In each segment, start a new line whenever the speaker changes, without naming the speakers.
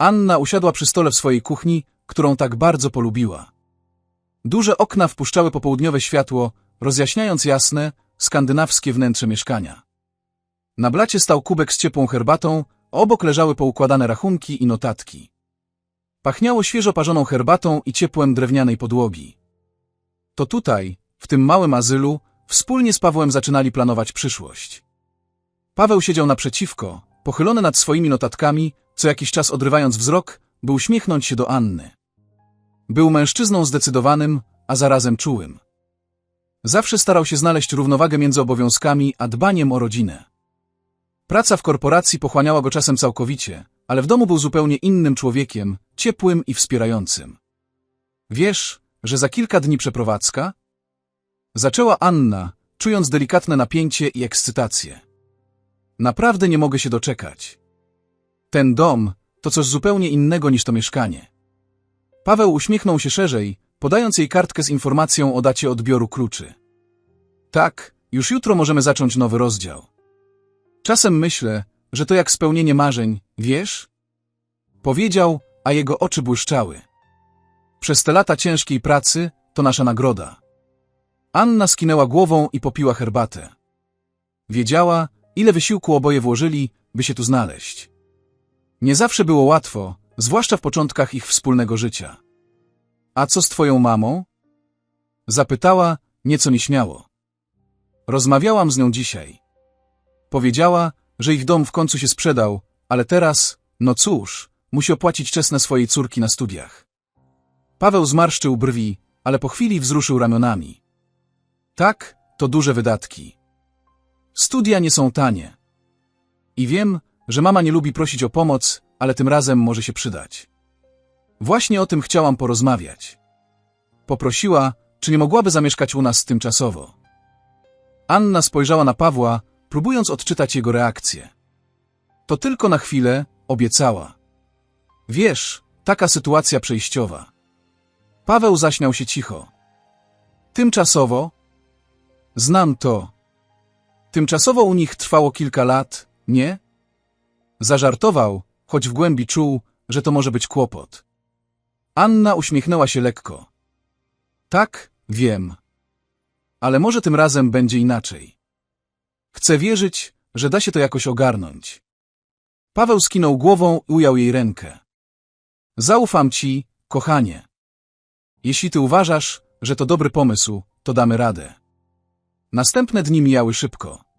Anna usiadła przy stole w swojej kuchni, którą tak bardzo polubiła. Duże okna wpuszczały popołudniowe światło, rozjaśniając jasne, skandynawskie wnętrze mieszkania. Na blacie stał kubek z ciepłą herbatą, obok leżały poukładane rachunki i notatki. Pachniało świeżo parzoną herbatą i ciepłem drewnianej podłogi. To tutaj, w tym małym azylu, wspólnie z Pawłem zaczynali planować przyszłość. Paweł siedział naprzeciwko, pochylony nad swoimi notatkami, co jakiś czas odrywając wzrok, by uśmiechnąć się do Anny. Był mężczyzną zdecydowanym, a zarazem czułym. Zawsze starał się znaleźć równowagę między obowiązkami a dbaniem o rodzinę. Praca w korporacji pochłaniała go czasem całkowicie, ale w domu był zupełnie innym człowiekiem, ciepłym i wspierającym. Wiesz, że za kilka dni przeprowadzka? Zaczęła Anna, czując delikatne napięcie i ekscytację. Naprawdę nie mogę się doczekać. Ten dom to coś zupełnie innego niż to mieszkanie. Paweł uśmiechnął się szerzej, podając jej kartkę z informacją o dacie odbioru kluczy. Tak, już jutro możemy zacząć nowy rozdział. Czasem myślę, że to jak spełnienie marzeń, wiesz? Powiedział, a jego oczy błyszczały. Przez te lata ciężkiej pracy to nasza nagroda. Anna skinęła głową i popiła herbatę. Wiedziała, ile wysiłku oboje włożyli, by się tu znaleźć. Nie zawsze było łatwo, zwłaszcza w początkach ich wspólnego życia. A co z twoją mamą? Zapytała, nieco nieśmiało. Rozmawiałam z nią dzisiaj. Powiedziała, że ich dom w końcu się sprzedał, ale teraz, no cóż, musi opłacić czesne swojej córki na studiach. Paweł zmarszczył brwi, ale po chwili wzruszył ramionami. Tak, to duże wydatki. Studia nie są tanie. I wiem, że mama nie lubi prosić o pomoc, ale tym razem może się przydać. Właśnie o tym chciałam porozmawiać. Poprosiła, czy nie mogłaby zamieszkać u nas tymczasowo. Anna spojrzała na Pawła, próbując odczytać jego reakcję. To tylko na chwilę, obiecała. Wiesz, taka sytuacja przejściowa. Paweł zaśmiał się cicho. Tymczasowo? Znam to. Tymczasowo u nich trwało kilka lat, nie? Zażartował, choć w głębi czuł, że to może być kłopot. Anna uśmiechnęła się lekko. Tak, wiem. Ale może tym razem będzie inaczej. Chcę wierzyć, że da się to jakoś ogarnąć. Paweł skinął głową i ujął jej rękę. Zaufam ci, kochanie. Jeśli ty uważasz, że to dobry pomysł, to damy radę. Następne dni mijały szybko.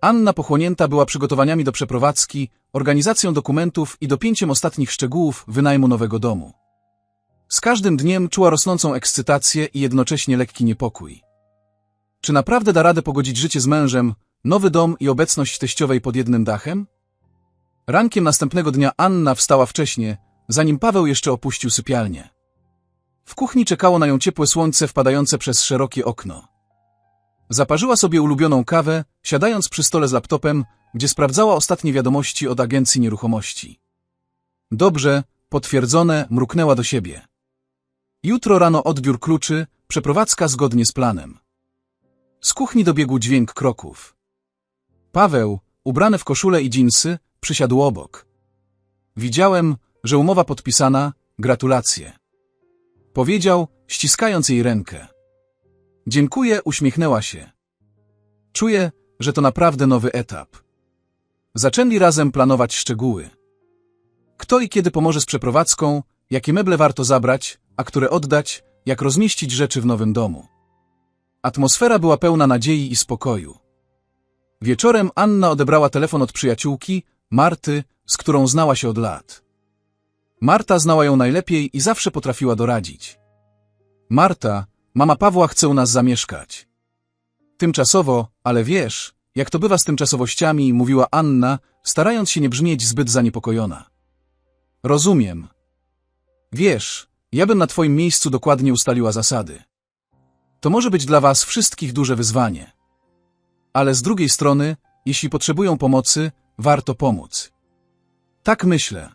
Anna pochłonięta była przygotowaniami do przeprowadzki, organizacją dokumentów i dopięciem ostatnich szczegółów wynajmu nowego domu. Z każdym dniem czuła rosnącą ekscytację i jednocześnie lekki niepokój. Czy naprawdę da radę pogodzić życie z mężem, nowy dom i obecność teściowej pod jednym dachem? Rankiem następnego dnia Anna wstała wcześnie, zanim Paweł jeszcze opuścił sypialnię. W kuchni czekało na nią ciepłe słońce wpadające przez szerokie okno. Zaparzyła sobie ulubioną kawę, siadając przy stole z laptopem, gdzie sprawdzała ostatnie wiadomości od agencji nieruchomości. Dobrze, potwierdzone, mruknęła do siebie. Jutro rano odbiór kluczy, przeprowadzka zgodnie z planem. Z kuchni dobiegł dźwięk kroków. Paweł, ubrany w koszulę i dżinsy, przysiadł obok. Widziałem, że umowa podpisana, gratulacje. Powiedział, ściskając jej rękę. Dziękuję, uśmiechnęła się. Czuję, że to naprawdę nowy etap. Zaczęli razem planować szczegóły. Kto i kiedy pomoże z przeprowadzką, jakie meble warto zabrać, a które oddać, jak rozmieścić rzeczy w nowym domu. Atmosfera była pełna nadziei i spokoju. Wieczorem Anna odebrała telefon od przyjaciółki, Marty, z którą znała się od lat. Marta znała ją najlepiej i zawsze potrafiła doradzić. Marta, mama Pawła chce u nas zamieszkać. Tymczasowo, ale wiesz, jak to bywa z tymczasowościami, mówiła Anna, starając się nie brzmieć zbyt zaniepokojona. Rozumiem. Wiesz, ja bym na twoim miejscu dokładnie ustaliła zasady. To może być dla was wszystkich duże wyzwanie. Ale z drugiej strony, jeśli potrzebują pomocy, warto pomóc. Tak myślę.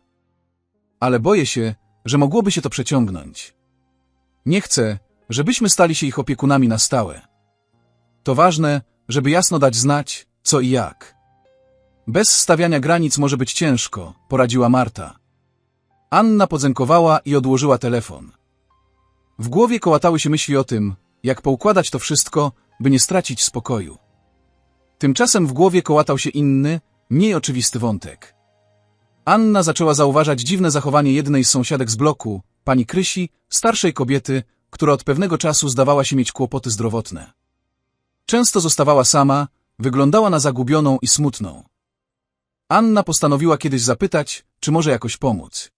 Ale boję się, że mogłoby się to przeciągnąć. Nie chcę, żebyśmy stali się ich opiekunami na stałe. To ważne, żeby jasno dać znać, co i jak. Bez stawiania granic może być ciężko, poradziła Marta. Anna podzękowała i odłożyła telefon. W głowie kołatały się myśli o tym, jak poukładać to wszystko, by nie stracić spokoju. Tymczasem w głowie kołatał się inny, mniej oczywisty wątek. Anna zaczęła zauważać dziwne zachowanie jednej z sąsiadek z bloku, pani Krysi, starszej kobiety, która od pewnego czasu zdawała się mieć kłopoty zdrowotne. Często zostawała sama, wyglądała na zagubioną i smutną. Anna postanowiła kiedyś zapytać, czy może jakoś pomóc.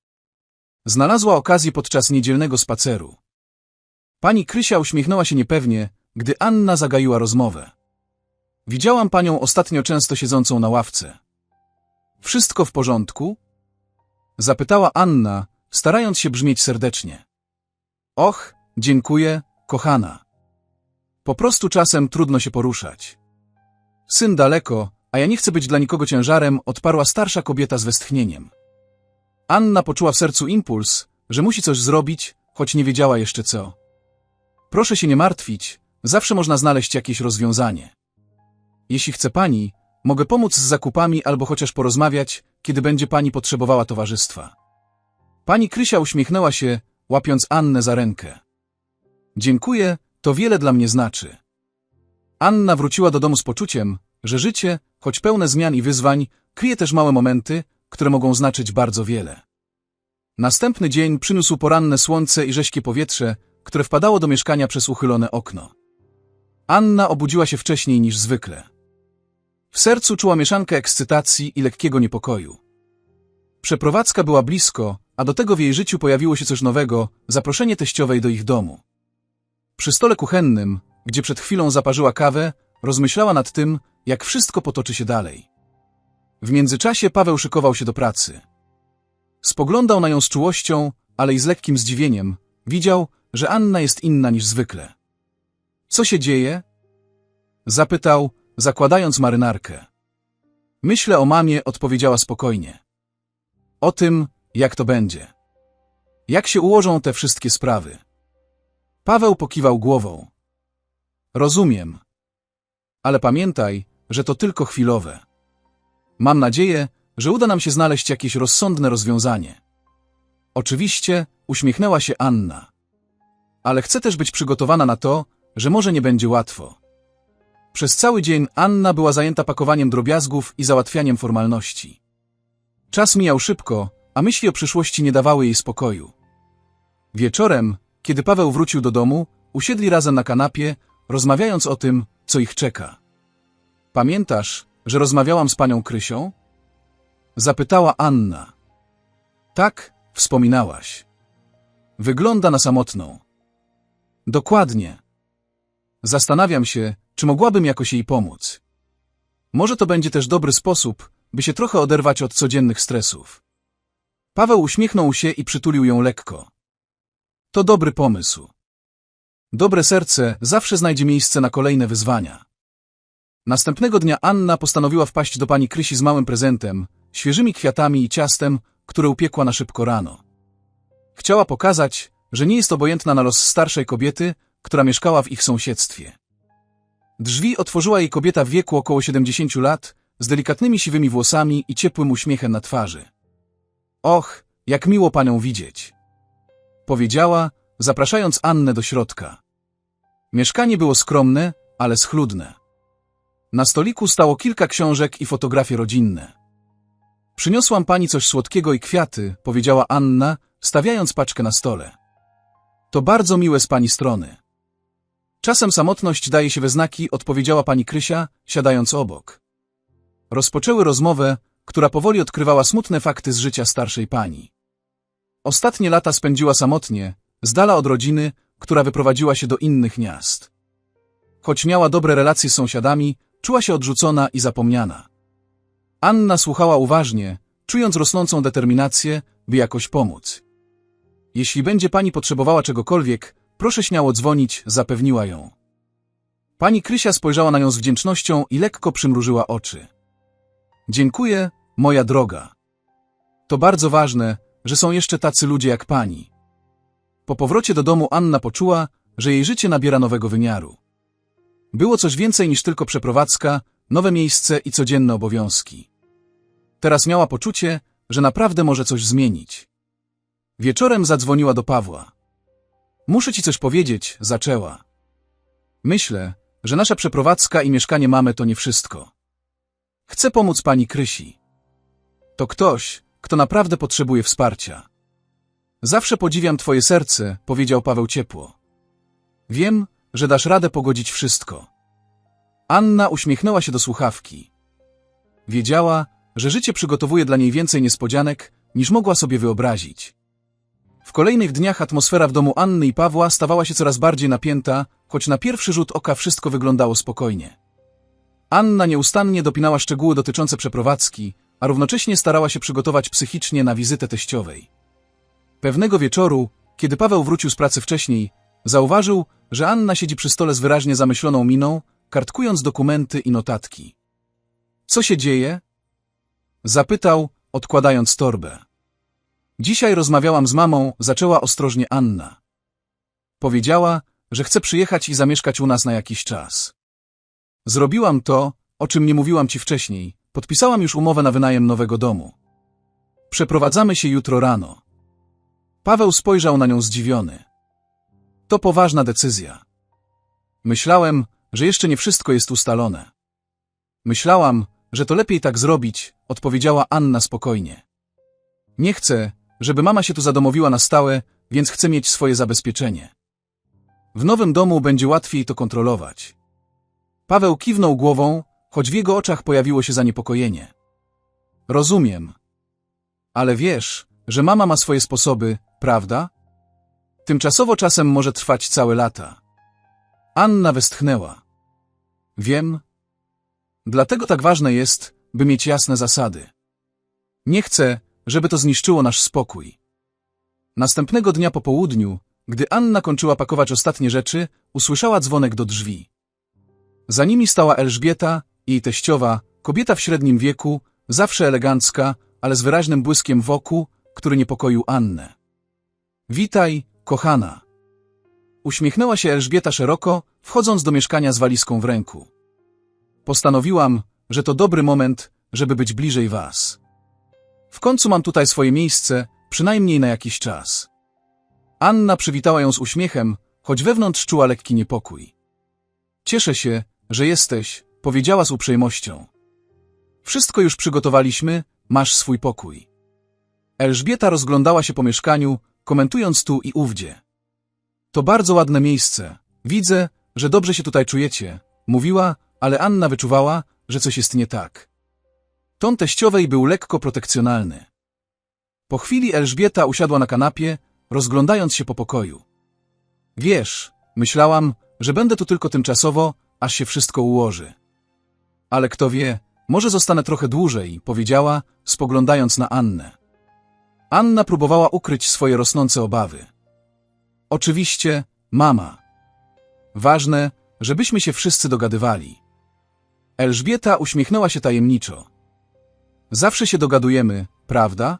Znalazła okazję podczas niedzielnego spaceru. Pani Krysia uśmiechnęła się niepewnie, gdy Anna zagaiła rozmowę. Widziałam panią ostatnio często siedzącą na ławce. Wszystko w porządku? Zapytała Anna, starając się brzmieć serdecznie. Och, dziękuję, kochana. Po prostu czasem trudno się poruszać. Syn daleko, a ja nie chcę być dla nikogo ciężarem, odparła starsza kobieta z westchnieniem. Anna poczuła w sercu impuls, że musi coś zrobić, choć nie wiedziała jeszcze co. Proszę się nie martwić, zawsze można znaleźć jakieś rozwiązanie. Jeśli chce pani, mogę pomóc z zakupami albo chociaż porozmawiać, kiedy będzie pani potrzebowała towarzystwa. Pani Krysia uśmiechnęła się, łapiąc Annę za rękę. Dziękuję, to wiele dla mnie znaczy. Anna wróciła do domu z poczuciem, że życie, choć pełne zmian i wyzwań, kryje też małe momenty, które mogą znaczyć bardzo wiele. Następny dzień przyniósł poranne słońce i rześkie powietrze, które wpadało do mieszkania przez uchylone okno. Anna obudziła się wcześniej niż zwykle. W sercu czuła mieszankę ekscytacji i lekkiego niepokoju. Przeprowadzka była blisko, a do tego w jej życiu pojawiło się coś nowego, zaproszenie teściowej do ich domu. Przy stole kuchennym, gdzie przed chwilą zaparzyła kawę, rozmyślała nad tym, jak wszystko potoczy się dalej. W międzyczasie Paweł szykował się do pracy. Spoglądał na nią z czułością, ale i z lekkim zdziwieniem. Widział, że Anna jest inna niż zwykle. Co się dzieje? Zapytał, zakładając marynarkę. Myślę o mamie, odpowiedziała spokojnie. O tym, jak to będzie. Jak się ułożą te wszystkie sprawy. Paweł pokiwał głową. Rozumiem. Ale pamiętaj, że to tylko chwilowe. Mam nadzieję, że uda nam się znaleźć jakieś rozsądne rozwiązanie. Oczywiście uśmiechnęła się Anna. Ale chcę też być przygotowana na to, że może nie będzie łatwo. Przez cały dzień Anna była zajęta pakowaniem drobiazgów i załatwianiem formalności. Czas mijał szybko, a myśli o przyszłości nie dawały jej spokoju. Wieczorem, kiedy Paweł wrócił do domu, usiedli razem na kanapie, rozmawiając o tym, co ich czeka. Pamiętasz, że rozmawiałam z panią Krysią? Zapytała Anna. Tak, wspominałaś. Wygląda na samotną. Dokładnie. Zastanawiam się, czy mogłabym jakoś jej pomóc. Może to będzie też dobry sposób, by się trochę oderwać od codziennych stresów. Paweł uśmiechnął się i przytulił ją lekko. To dobry pomysł. Dobre serce zawsze znajdzie miejsce na kolejne wyzwania. Następnego dnia Anna postanowiła wpaść do pani Krysi z małym prezentem, świeżymi kwiatami i ciastem, które upiekła na szybko rano. Chciała pokazać, że nie jest obojętna na los starszej kobiety, która mieszkała w ich sąsiedztwie. Drzwi otworzyła jej kobieta w wieku około 70 lat, z delikatnymi siwymi włosami i ciepłym uśmiechem na twarzy. Och, jak miło panią widzieć! Powiedziała, zapraszając Annę do środka. Mieszkanie było skromne, ale schludne. Na stoliku stało kilka książek i fotografie rodzinne. Przyniosłam pani coś słodkiego i kwiaty, powiedziała Anna, stawiając paczkę na stole. To bardzo miłe z pani strony. Czasem samotność daje się we znaki, odpowiedziała pani Krysia, siadając obok. Rozpoczęły rozmowę, która powoli odkrywała smutne fakty z życia starszej pani. Ostatnie lata spędziła samotnie, z dala od rodziny, która wyprowadziła się do innych miast. Choć miała dobre relacje z sąsiadami, czuła się odrzucona i zapomniana. Anna słuchała uważnie, czując rosnącą determinację, by jakoś pomóc. Jeśli będzie pani potrzebowała czegokolwiek, proszę śmiało dzwonić, zapewniła ją. Pani Krysia spojrzała na nią z wdzięcznością i lekko przymrużyła oczy. Dziękuję, moja droga. To bardzo ważne, że są jeszcze tacy ludzie jak pani. Po powrocie do domu Anna poczuła, że jej życie nabiera nowego wymiaru. Było coś więcej niż tylko przeprowadzka, nowe miejsce i codzienne obowiązki. Teraz miała poczucie, że naprawdę może coś zmienić. Wieczorem zadzwoniła do Pawła. Muszę ci coś powiedzieć, zaczęła. Myślę, że nasza przeprowadzka i mieszkanie mamy to nie wszystko. Chcę pomóc pani Krysi. To ktoś, kto naprawdę potrzebuje wsparcia. Zawsze podziwiam twoje serce, powiedział Paweł ciepło. Wiem, że dasz radę pogodzić wszystko. Anna uśmiechnęła się do słuchawki. Wiedziała, że życie przygotowuje dla niej więcej niespodzianek, niż mogła sobie wyobrazić. W kolejnych dniach atmosfera w domu Anny i Pawła stawała się coraz bardziej napięta, choć na pierwszy rzut oka wszystko wyglądało spokojnie. Anna nieustannie dopinała szczegóły dotyczące przeprowadzki, a równocześnie starała się przygotować psychicznie na wizytę teściowej. Pewnego wieczoru, kiedy Paweł wrócił z pracy wcześniej, zauważył, że Anna siedzi przy stole z wyraźnie zamyśloną miną, kartkując dokumenty i notatki. Co się dzieje? Zapytał, odkładając torbę. Dzisiaj rozmawiałam z mamą, zaczęła ostrożnie Anna. Powiedziała, że chce przyjechać i zamieszkać u nas na jakiś czas. Zrobiłam to, o czym nie mówiłam ci wcześniej. Podpisałam już umowę na wynajem nowego domu. Przeprowadzamy się jutro rano. Paweł spojrzał na nią zdziwiony. To poważna decyzja. Myślałem, że jeszcze nie wszystko jest ustalone. Myślałam, że to lepiej tak zrobić, odpowiedziała Anna spokojnie. Nie chcę, żeby mama się tu zadomowiła na stałe, więc chcę mieć swoje zabezpieczenie. W nowym domu będzie łatwiej to kontrolować. Paweł kiwnął głową, choć w jego oczach pojawiło się zaniepokojenie. Rozumiem. Ale wiesz, że mama ma swoje sposoby, prawda? Tymczasowo czasem może trwać całe lata. Anna westchnęła. Wiem. Dlatego tak ważne jest, by mieć jasne zasady. Nie chcę, żeby to zniszczyło nasz spokój. Następnego dnia po południu, gdy Anna kończyła pakować ostatnie rzeczy, usłyszała dzwonek do drzwi. Za nimi stała Elżbieta, jej teściowa, kobieta w średnim wieku, zawsze elegancka, ale z wyraźnym błyskiem wokół, który niepokoił Annę. Witaj, kochana. Uśmiechnęła się Elżbieta szeroko, wchodząc do mieszkania z walizką w ręku. Postanowiłam, że to dobry moment, żeby być bliżej was. W końcu mam tutaj swoje miejsce, przynajmniej na jakiś czas. Anna przywitała ją z uśmiechem, choć wewnątrz czuła lekki niepokój. Cieszę się, że jesteś, powiedziała z uprzejmością. Wszystko już przygotowaliśmy, masz swój pokój. Elżbieta rozglądała się po mieszkaniu, komentując tu i ówdzie. To bardzo ładne miejsce. Widzę, że dobrze się tutaj czujecie, mówiła, ale Anna wyczuwała, że coś jest nie tak. Ton teściowej był lekko protekcjonalny. Po chwili Elżbieta usiadła na kanapie, rozglądając się po pokoju. Wiesz, myślałam, że będę tu tylko tymczasowo, aż się wszystko ułoży. Ale kto wie, może zostanę trochę dłużej, powiedziała, spoglądając na Annę. Anna próbowała ukryć swoje rosnące obawy. Oczywiście, mama. Ważne, żebyśmy się wszyscy dogadywali. Elżbieta uśmiechnęła się tajemniczo. Zawsze się dogadujemy, prawda?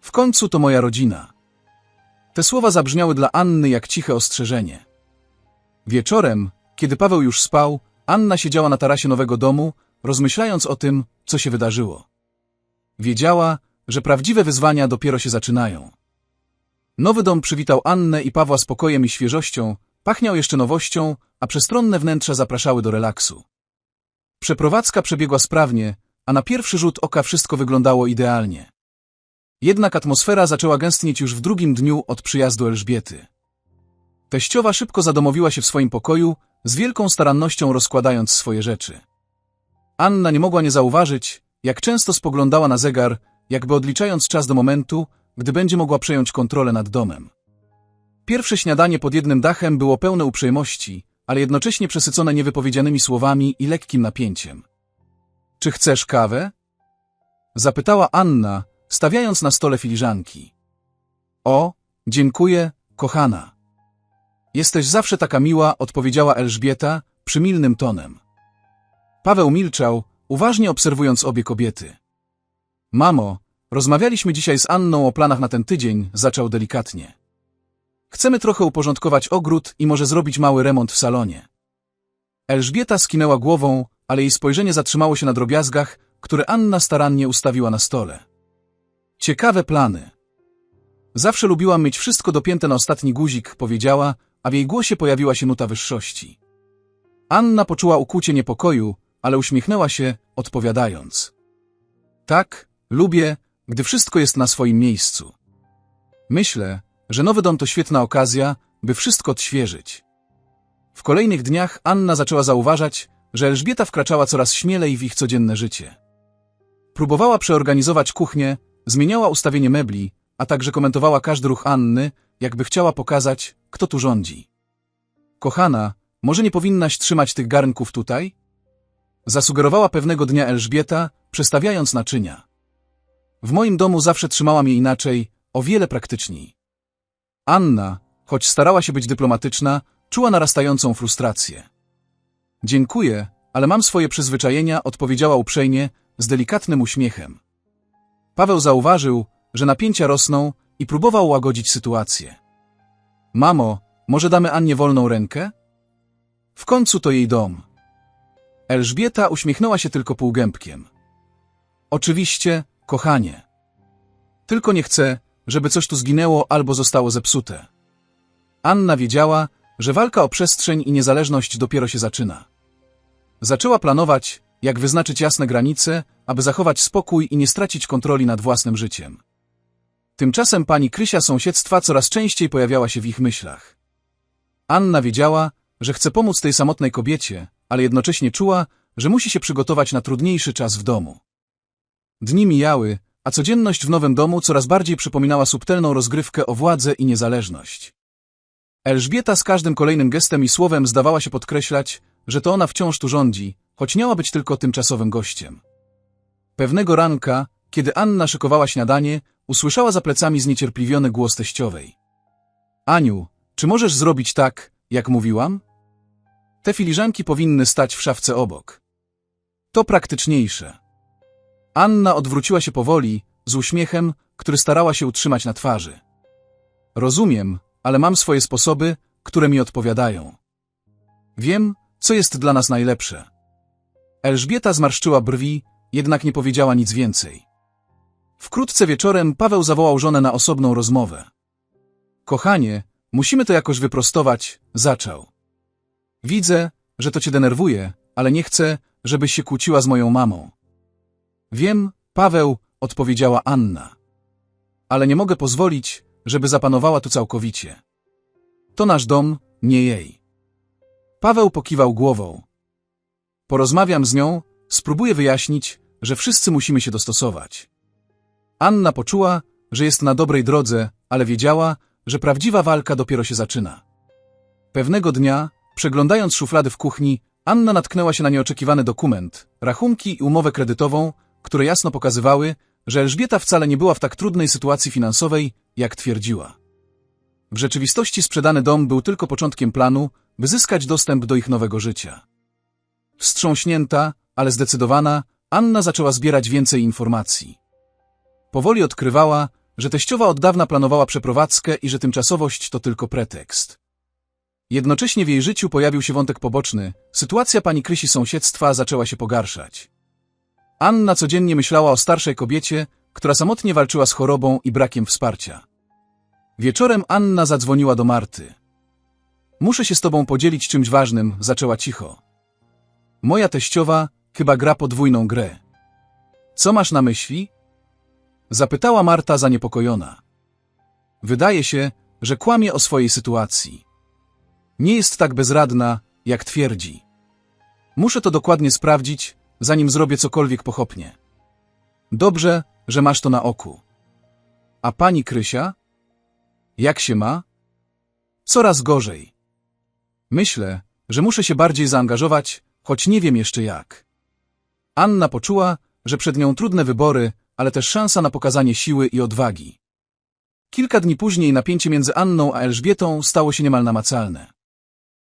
W końcu to moja rodzina. Te słowa zabrzmiały dla Anny jak ciche ostrzeżenie. Wieczorem, kiedy Paweł już spał, Anna siedziała na tarasie nowego domu, rozmyślając o tym, co się wydarzyło. Wiedziała, że prawdziwe wyzwania dopiero się zaczynają. Nowy dom przywitał Annę i Pawła spokojem i świeżością, pachniał jeszcze nowością, a przestronne wnętrza zapraszały do relaksu. Przeprowadzka przebiegła sprawnie, a na pierwszy rzut oka wszystko wyglądało idealnie. Jednak atmosfera zaczęła gęstnieć już w drugim dniu od przyjazdu Elżbiety. Teściowa szybko zadomowiła się w swoim pokoju, z wielką starannością rozkładając swoje rzeczy. Anna nie mogła nie zauważyć, jak często spoglądała na zegar, jakby odliczając czas do momentu, gdy będzie mogła przejąć kontrolę nad domem. Pierwsze śniadanie pod jednym dachem było pełne uprzejmości, ale jednocześnie przesycone niewypowiedzianymi słowami i lekkim napięciem. Czy chcesz kawę? Zapytała Anna, stawiając na stole filiżanki. O, dziękuję, kochana. Jesteś zawsze taka miła, odpowiedziała Elżbieta przymilnym tonem. Paweł milczał, uważnie obserwując obie kobiety. Mamo, rozmawialiśmy dzisiaj z Anną o planach na ten tydzień, zaczął delikatnie. Chcemy trochę uporządkować ogród i może zrobić mały remont w salonie. Elżbieta skinęła głową, ale jej spojrzenie zatrzymało się na drobiazgach, które Anna starannie ustawiła na stole. Ciekawe plany. Zawsze lubiłam mieć wszystko dopięte na ostatni guzik, powiedziała, a w jej głosie pojawiła się nuta wyższości. Anna poczuła ukłucie niepokoju, ale uśmiechnęła się, odpowiadając. Tak, lubię, gdy wszystko jest na swoim miejscu. Myślę, że nowy dom to świetna okazja, by wszystko odświeżyć. W kolejnych dniach Anna zaczęła zauważać, że Elżbieta wkraczała coraz śmielej w ich codzienne życie. Próbowała przeorganizować kuchnię, zmieniała ustawienie mebli, a także komentowała każdy ruch Anny, jakby chciała pokazać, kto tu rządzi. Kochana, może nie powinnaś trzymać tych garnków tutaj? Zasugerowała pewnego dnia Elżbieta, przestawiając naczynia. W moim domu zawsze trzymałam je inaczej, o wiele praktyczniej. Anna, choć starała się być dyplomatyczna, czuła narastającą frustrację. Dziękuję, ale mam swoje przyzwyczajenia, odpowiedziała uprzejmie, z delikatnym uśmiechem. Paweł zauważył, że napięcia rosną i próbował łagodzić sytuację. Mamo, może damy Annie wolną rękę? W końcu to jej dom. Elżbieta uśmiechnęła się tylko półgębkiem. Oczywiście, kochanie. Tylko nie chcę, żeby coś tu zginęło albo zostało zepsute. Anna wiedziała, że walka o przestrzeń i niezależność dopiero się zaczyna. Zaczęła planować, jak wyznaczyć jasne granice, aby zachować spokój i nie stracić kontroli nad własnym życiem. Tymczasem pani Krysia sąsiedztwa coraz częściej pojawiała się w ich myślach. Anna wiedziała, że chce pomóc tej samotnej kobiecie, ale jednocześnie czuła, że musi się przygotować na trudniejszy czas w domu. Dni mijały, a codzienność w nowym domu coraz bardziej przypominała subtelną rozgrywkę o władzę i niezależność. Elżbieta z każdym kolejnym gestem i słowem zdawała się podkreślać, że to ona wciąż tu rządzi, choć miała być tylko tymczasowym gościem. Pewnego ranka, kiedy Anna szykowała śniadanie, usłyszała za plecami zniecierpliwiony głos teściowej. Aniu, czy możesz zrobić tak, jak mówiłam? Te filiżanki powinny stać w szafce obok. To praktyczniejsze. Anna odwróciła się powoli, z uśmiechem, który starała się utrzymać na twarzy. Rozumiem, ale mam swoje sposoby, które mi odpowiadają. Wiem, co jest dla nas najlepsze. Elżbieta zmarszczyła brwi, jednak nie powiedziała nic więcej. Wkrótce wieczorem Paweł zawołał żonę na osobną rozmowę. Kochanie, musimy to jakoś wyprostować, zaczął. Widzę, że to cię denerwuje, ale nie chcę, żebyś się kłóciła z moją mamą. Wiem, Paweł, odpowiedziała Anna. Ale nie mogę pozwolić, żeby zapanowała tu całkowicie. To nasz dom, nie jej. Paweł pokiwał głową. Porozmawiam z nią, spróbuję wyjaśnić, że wszyscy musimy się dostosować. Anna poczuła, że jest na dobrej drodze, ale wiedziała, że prawdziwa walka dopiero się zaczyna. Pewnego dnia, przeglądając szuflady w kuchni, Anna natknęła się na nieoczekiwany dokument, rachunki i umowę kredytową, które jasno pokazywały, że Elżbieta wcale nie była w tak trudnej sytuacji finansowej, jak twierdziła. W rzeczywistości sprzedany dom był tylko początkiem planu, by zyskać dostęp do ich nowego życia. Wstrząśnięta, ale zdecydowana, Anna zaczęła zbierać więcej informacji. Powoli odkrywała, że teściowa od dawna planowała przeprowadzkę i że tymczasowość to tylko pretekst. Jednocześnie w jej życiu pojawił się wątek poboczny, sytuacja pani Krysi sąsiedztwa zaczęła się pogarszać. Anna codziennie myślała o starszej kobiecie, która samotnie walczyła z chorobą i brakiem wsparcia. Wieczorem Anna zadzwoniła do Marty. Muszę się z tobą podzielić czymś ważnym, zaczęła cicho. Moja teściowa chyba gra podwójną grę. Co masz na myśli? Zapytała Marta zaniepokojona. Wydaje się, że kłamie o swojej sytuacji. Nie jest tak bezradna, jak twierdzi. Muszę to dokładnie sprawdzić, zanim zrobię cokolwiek pochopnie. Dobrze, że masz to na oku. A pani Krysia? Jak się ma? Coraz gorzej. Myślę, że muszę się bardziej zaangażować, choć nie wiem jeszcze jak. Anna poczuła, że przed nią trudne wybory, ale też szansa na pokazanie siły i odwagi. Kilka dni później napięcie między Anną a Elżbietą stało się niemal namacalne.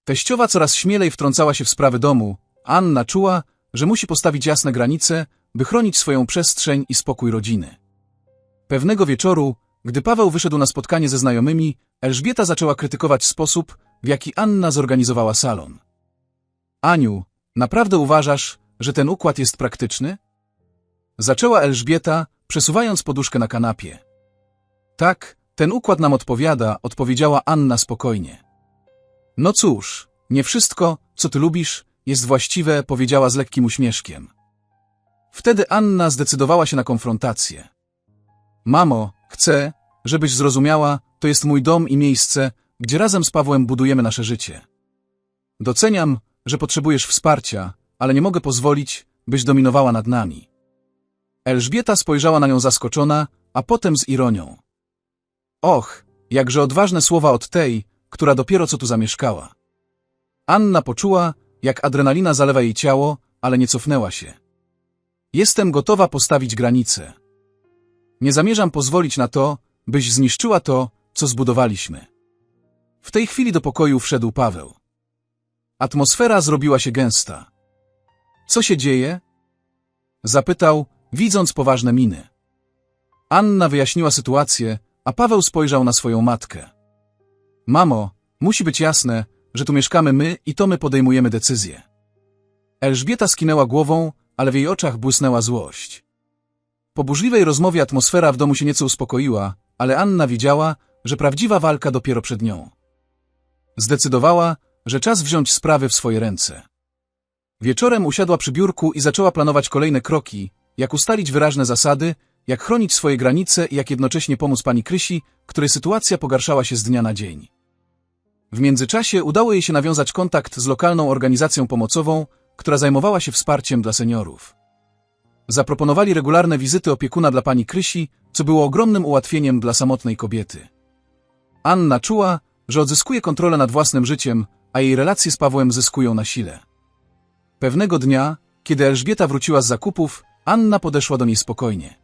Teściowa coraz śmielej wtrącała się w sprawy domu, Anna czuła, że musi postawić jasne granice, by chronić swoją przestrzeń i spokój rodziny. Pewnego wieczoru, gdy Paweł wyszedł na spotkanie ze znajomymi, Elżbieta zaczęła krytykować sposób, w jaki Anna zorganizowała salon. Aniu, naprawdę uważasz, że ten układ jest praktyczny? Zaczęła Elżbieta, przesuwając poduszkę na kanapie. Tak, Ten układ nam odpowiada, odpowiedziała Anna spokojnie. No cóż, nie wszystko, co ty lubisz, jest właściwe, powiedziała z lekkim uśmieszkiem. Wtedy Anna zdecydowała się na konfrontację. Mamo, chcę, żebyś zrozumiała, to jest mój dom i miejsce, gdzie razem z Pawłem budujemy nasze życie. Doceniam, że potrzebujesz wsparcia, ale nie mogę pozwolić, byś dominowała nad nami. Elżbieta spojrzała na nią zaskoczona, a potem z ironią. Och, jakże odważne słowa od tej, która dopiero co tu zamieszkała. Anna poczuła, jak adrenalina zalewa jej ciało, ale nie cofnęła się. Jestem gotowa postawić granice. Nie zamierzam pozwolić na to, byś zniszczyła to, co zbudowaliśmy. W tej chwili do pokoju wszedł Paweł. Atmosfera zrobiła się gęsta. Co się dzieje? Zapytał, widząc poważne miny. Anna wyjaśniła sytuację, a Paweł spojrzał na swoją matkę. Mamo, musi być jasne, że tu mieszkamy my i to my podejmujemy decyzje. Elżbieta skinęła głową, ale w jej oczach błysnęła złość. Po burzliwej rozmowie atmosfera w domu się nieco uspokoiła, ale Anna wiedziała, że prawdziwa walka dopiero przed nią. Zdecydowała, że czas wziąć sprawy w swoje ręce. Wieczorem usiadła przy biurku i zaczęła planować kolejne kroki, jak ustalić wyraźne zasady, jak chronić swoje granice i jak jednocześnie pomóc pani Krysi, której sytuacja pogarszała się z dnia na dzień. W międzyczasie udało jej się nawiązać kontakt z lokalną organizacją pomocową, która zajmowała się wsparciem dla seniorów. Zaproponowali regularne wizyty opiekuna dla pani Krysi, co było ogromnym ułatwieniem dla samotnej kobiety. Anna czuła, że odzyskuje kontrolę nad własnym życiem, a jej relacje z Pawłem zyskują na sile. Pewnego dnia, kiedy Elżbieta wróciła z zakupów, Anna podeszła do niej spokojnie.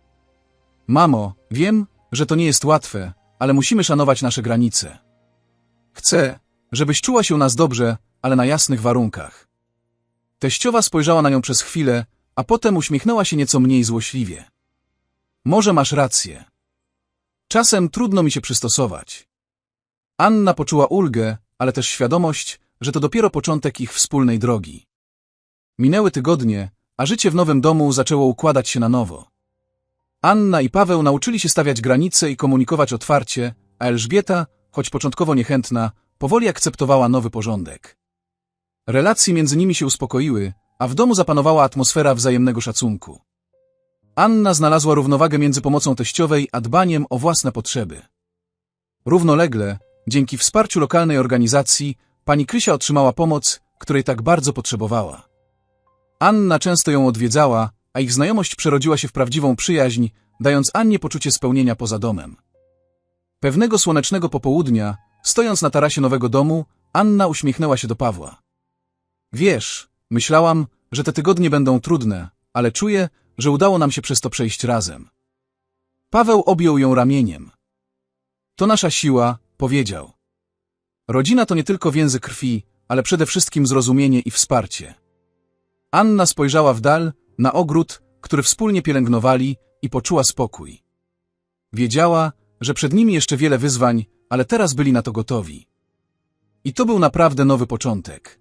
Mamo, wiem, że to nie jest łatwe, ale musimy szanować nasze granice. Chcę, żebyś czuła się u nas dobrze, ale na jasnych warunkach. Teściowa spojrzała na nią przez chwilę, a potem uśmiechnęła się nieco mniej złośliwie. Może masz rację. Czasem trudno mi się przystosować. Anna poczuła ulgę, ale też świadomość, że to dopiero początek ich wspólnej drogi. Minęły tygodnie, a życie w nowym domu zaczęło układać się na nowo. Anna i Paweł nauczyli się stawiać granice i komunikować otwarcie, a Elżbieta, choć początkowo niechętna, powoli akceptowała nowy porządek. Relacje między nimi się uspokoiły, a w domu zapanowała atmosfera wzajemnego szacunku. Anna znalazła równowagę między pomocą teściowej a dbaniem o własne potrzeby. Równolegle, dzięki wsparciu lokalnej organizacji, pani Krysia otrzymała pomoc, której tak bardzo potrzebowała. Anna często ją odwiedzała, a ich znajomość przerodziła się w prawdziwą przyjaźń, dając Annie poczucie spełnienia poza domem. Pewnego słonecznego popołudnia, stojąc na tarasie nowego domu, Anna uśmiechnęła się do Pawła. Wiesz, myślałam, że te tygodnie będą trudne, ale czuję, że udało nam się przez to przejść razem. Paweł objął ją ramieniem. To nasza siła, powiedział. Rodzina to nie tylko więzy krwi, ale przede wszystkim zrozumienie i wsparcie. Anna spojrzała w dal, na ogród, który wspólnie pielęgnowali i poczuła spokój. Wiedziała, że przed nimi jeszcze wiele wyzwań, ale teraz byli na to gotowi. I to był naprawdę nowy początek.